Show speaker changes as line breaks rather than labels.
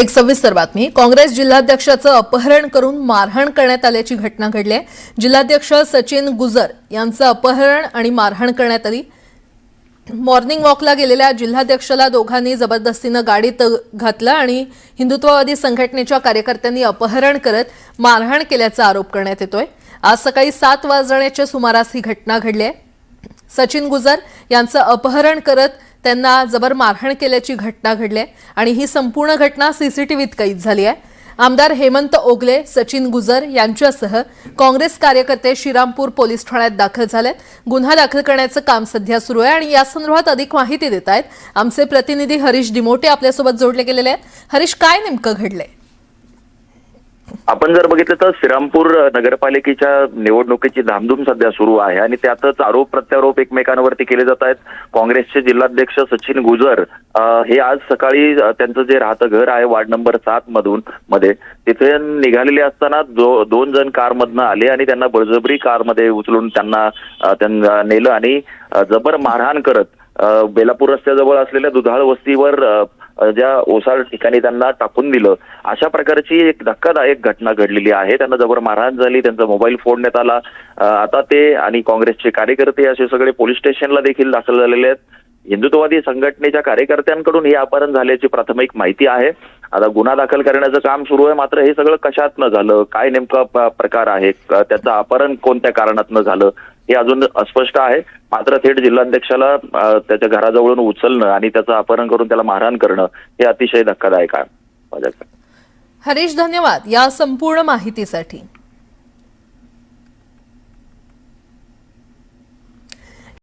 एक सविस्तर बातमी. काँग्रेस जिल्हाध्यक्षाचं अपहरण करून मारहाण करण्यात आल्याची घटना घडली आहे. जिल्हाध्यक्ष सचिन गुजर यांचं अपहरण आणि मारहाण करण्यात आली. मॉर्निंग वॉकला गेलेल्या जिल्हाध्यक्षाला दोघांनी जबरदस्तीनं गाडीत घातलं आणि हिंदुत्ववादी संघटनेच्या कार्यकर्त्यांनी अपहरण करत मारहाण केल्याचा आरोप करण्यात येतोय. आज सकाळी सात वाजण्याच्या सुमारास ही घटना घडली आहे. सचिन गुजर यांचं अपहरण करत त्यांना जबर मारहाण केल्याची घटना घडली आहे आणि ही संपूर्ण घटना सीसीटीव्हीत कैद झाली आहे. आमदार हेमंत ओगले सचिन गुजर यांच्यासह काँग्रेस कार्यकर्ते श्रीरामपूर पोलीस ठाण्यात दाखल झालेत गुन्हा दाखल करण्याचं काम सध्या सुरू आहे आणि यासंदर्भात अधिक माहिती देत आहेत. आमचे प्रतिनिधी हरीश डिमोटे आपल्यासोबत जोडले गेलेले आहेत. हरीश काय नेमकं घडलंय?
आपण जर बघितलं तर श्रीरामपूर नगरपालिकेच्या निवडणुकीची धामधूम सध्या सुरू आहे आणि त्यातच आरोप प्रत्यारोप एकमेकांवरती केले जात आहेत. काँग्रेसचे जिल्हाध्यक्ष सचिन गुजर हे आज सकाळी त्यांचं जे राहतं घर आहे वार्ड नंबर सात मधून मध्ये तिथे निघालेले असताना दो, दोन जण कारमधनं आले आणि त्यांना बळजबरी कारमध्ये उचलून त्यांना त्यांना नेलं आणि जबर मारहाण करत बेलापूर रस्त्याजवळ असलेल्या दुधाळ वस्तीवर ज्या ओसाड ठिकाणी त्यांना टाकून दिलं अशा प्रकारची एक धक्कादायक घटना घडलेली आहे. त्यांना जबर मारहाण झाली त्यांचा मोबाईल फोडण्यात आला. आता ते आणि काँग्रेसचे कार्यकर्ते असे सगळे पोलीस स्टेशनला देखील दाखल झालेले आहेत. हिंदुत्ववादी संघटनेच्या कार्यकर्त्यांकडून हे अपहरण झाल्याची प्राथमिक माहिती आहे. आता गुन्हा दाखल करण्याचं काम सुरू आहे. मात्र हे सगळं कशातनं झालं? काय नेमका प्रकार आहे? त्याचं अपहरण कोणत्या कारणातनं झालं? हे अजून अस्पष्ट आहे. मात्र थेट जिल्हाध्यक्षाला त्याच्या घराजवळून उचलणं आणि त्याचं अपहरण करून त्याला मारहाण करणं हे अतिशय धक्कादायक आहे. माझ्याकडे
हरीश धन्यवाद या संपूर्ण माहितीसाठी.